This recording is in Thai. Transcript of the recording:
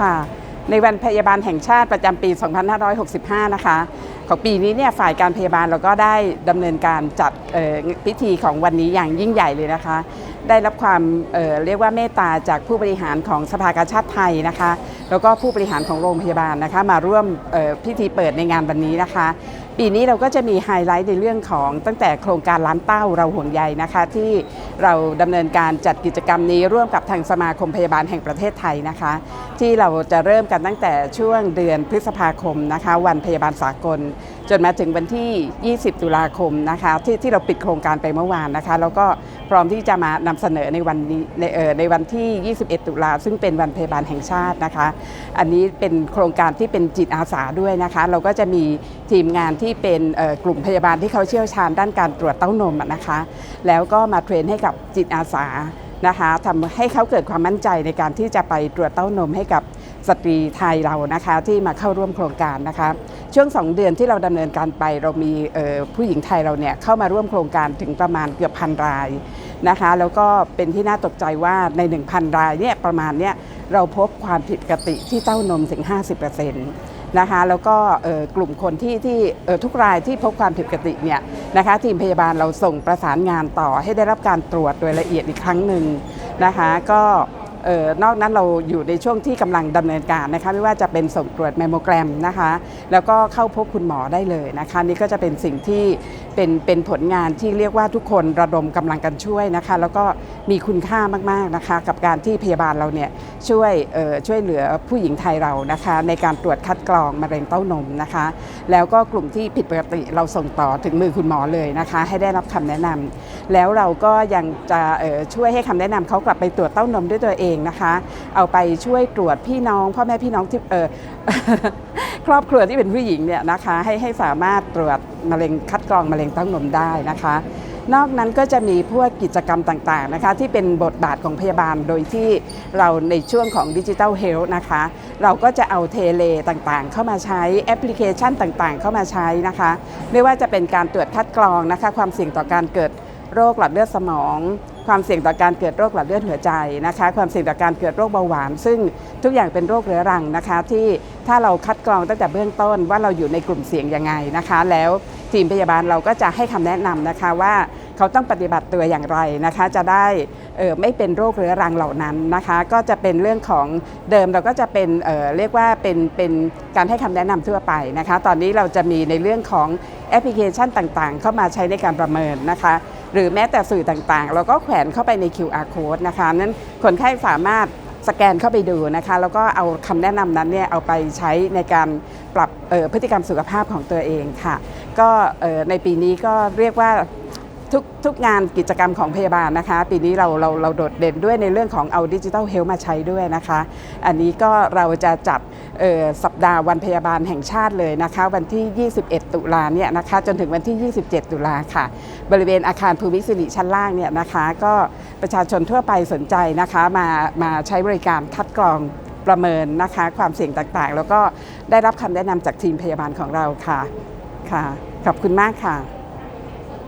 ค่ะ ในวันพยาบาลแห่งชาติประจำปี 2565 นะคะ ของปีนี้เนี่ยฝ่ายการพยาบาลเราก็ได้ดำเนินการจัดพิธีของวันนี้อย่างยิ่งใหญ่เลยนะคะ ได้รับความเเรียกว่าเมตตาจากผู้บริหารของสภากาชาติไทยนะคะ แล้วก็ผู้บริหารของโรงพยาบาลนะคะ มาร่วมพิธีเปิดในงานวันนี้นะคะ ปีนี้เราก็จะมีไฮไลท์ในเรื่องของตั้งแต่โครงการล้านเต้าเราห่วงใยนะคะที่เราดำเนินการจัดกิจกรรมนี้ร่วมกับทางสมาคมพยาบาลแห่งประเทศไทยนะคะ ที่เราจะเริ่มกันตั้งแต่ช่วงเดือนพฤษภาคมนะคะ วันพยาบาลสากล จนมาถึงวันที่ 20 ตุลาคมนะคะที่ที่เราปิดโครงการไปเมื่อวานนะคะ แล้วก็ พร้อมที่จะมานำเสนอในวันนี้ในเออในวันที่ 21 ตุลาซึ่งเป็นวันพยาบาลแห่งชาตินะคะ อันนี้เป็นโครงการที่เป็นจิตอาสาด้วยนะคะ เราก็จะมีทีมงานที่เป็นกลุ่มพยาบาลที่เขาเชี่ยวชาญด้านการตรวจเต้านมนะคะ แล้วก็มาเทรนให้กับจิตอาสานะคะทำให้เขาเกิดความมั่นใจในการที่จะไปตรวจเต้านมให้กับ สตรีไทยเรานะคะที่มาเข้าร่วมโครงการนะคะช่วง 2 เดือนที่เราดำเนินการไปเรามีผู้หญิงไทยเราเนี่ยเข้ามาร่วมโครงการถึงประมาณเกือบพันรายนะคะแล้วก็เป็นที่น่าตกใจว่าใน 1,000 รายเนี่ยประมาณเนี่ยเราพบความผิดปกติที่เต้านมถึง 50%นะคะแล้วก็กลุ่มคนที่ที่ทุกรายที่พบความผิดปกติเนี่ยนะคะทีมพยาบาลเราส่งประสานงานต่อให้ได้รับการตรวจโดยละเอียดอีกครั้งหนึ่งนะคะก็ นอกนั้นเราอยู่ในช่วงที่กำลังดำเนินการนะคะไม่ว่าจะเป็นส่งตรวจแมมโมแกรมนะคะ แล้วก็เข้าพบคุณหมอได้เลยนะคะนี่ก็จะเป็นสิ่งที่เป็นเป็นผลงานที่เรียกว่าทุกคนระดมกำลังกันช่วยนะคะ แล้วก็มีคุณค่ามากๆนะคะ กับการที่พยาบาลเราเนี่ยช่วยเออช่วยเหลือผู้หญิงไทยเรานะคะ ในการตรวจคัดกรองมะเร็งเต้านมนะคะ แล้วก็กลุ่มที่ผิดปกติเราส่งต่อถึงมือคุณหมอเลยนะคะ ให้ได้รับคำแนะนำแล้วเราก็ยังจะเออช่วยให้คำแนะนำเขากลับไปตรวจเต้านมด้วยตัวเองนะคะ เอาไปช่วยตรวจพี่น้องพ่อแม่พี่น้องที่เออครอบครัวที่เป็นผู้หญิงเนี่ยนะคะ ให้ให้สามารถตรวจมะเร็งคัดกรองมะเร็งเต้านมได้นะคะ นอกนั้นก็จะมีพวกกิจกรรมต่างๆนะคะ ที่เป็นบทบาทของพยาบาลโดยที่เราในช่วงของดิจิ t a ลเฮลท์นะคะ เราก็จะเอาเทเลต่างๆ เข้ามาใช้แอปพลิเคชันต่างๆ เข้ามาใช้นะคะ ไม่ว่าจะเป็นการตรวจคัดกรองนะคะ ความเสี่ยงต่อการเกิดโรคหลอดเลือดสมอง ความเสี่ยงต่อการเกิดโรคหลอดเลือดหัวใจนะคะ ความเสี่ยงต่อการเกิดโรคเบาหวาน ซึ่งทุกอย่างเป็นโรคเรื้อรังนะคะ ที่ถ้าเราคัดกรองตั้งแต่เบื้องต้นว่าเราอยู่ในกลุ่มเสี่ยงยังไงนะคะ แล้วทีมพยาบาลเราก็จะให้คำแนะนำนะคะว่าเขาต้องปฏิบัติตัวอย่างไรนะคะ จะได้ออไม่เป็นโรคเรื้อรังเหล่านั้นนะคะ ก็จะเป็นเรื่องของเดิมเราก็จะเป็นเออเรียกว่าเป็นเป็นการให้คำแนะนำทั่วไปนะคะ ตอนนี้เราจะมีในเรื่องของแอปพลิเคชันต่างๆ เข้ามาใช้ในการประเมินนะคะ หรือแม้แต่สื่อต่างๆ เราก็แขวนเข้าไปใน QR code นะคะนั้นคนไข้สามารถสแกนเข้าไปดูนะคะแล้วก็เอาคำแนะนำนั้นเนี่ยเอาไปใช้ในการปรับออพฤติกรรมสุขภาพของตัวเองค่ะ ก็ออในปีนี้ก็เรียกว่า ทุกทุกงานกิจกรรมของพยาบาลนะคะ ปีนี้เราเราเราโดดเด่นด้วยในเรื่องของเอาดิจิทัลเฮลท์มาใช้ด้วยนะคะ อันนี้ก็เราจะจัดสัปดาห์วันพยาบาลแห่งชาติเลยนะคะ วันที่ 21 ตุลาเนี่ยนะคะจนถึงวันที่ 27 ตุลาค่ะ บริเวณอาคารภูมิสิริชั้นล่างเนี่ยนะคะ ก็ประชาชนทั่วไปสนใจนะคะมามาใช้บริการคัดกรองประเมินนะคะ ความเสี่ยงต่างๆ แล้วก็ได้รับคำแนะนำจากทีมพยาบาลของเราค่ะค่ะขอบคุณมากค่ะ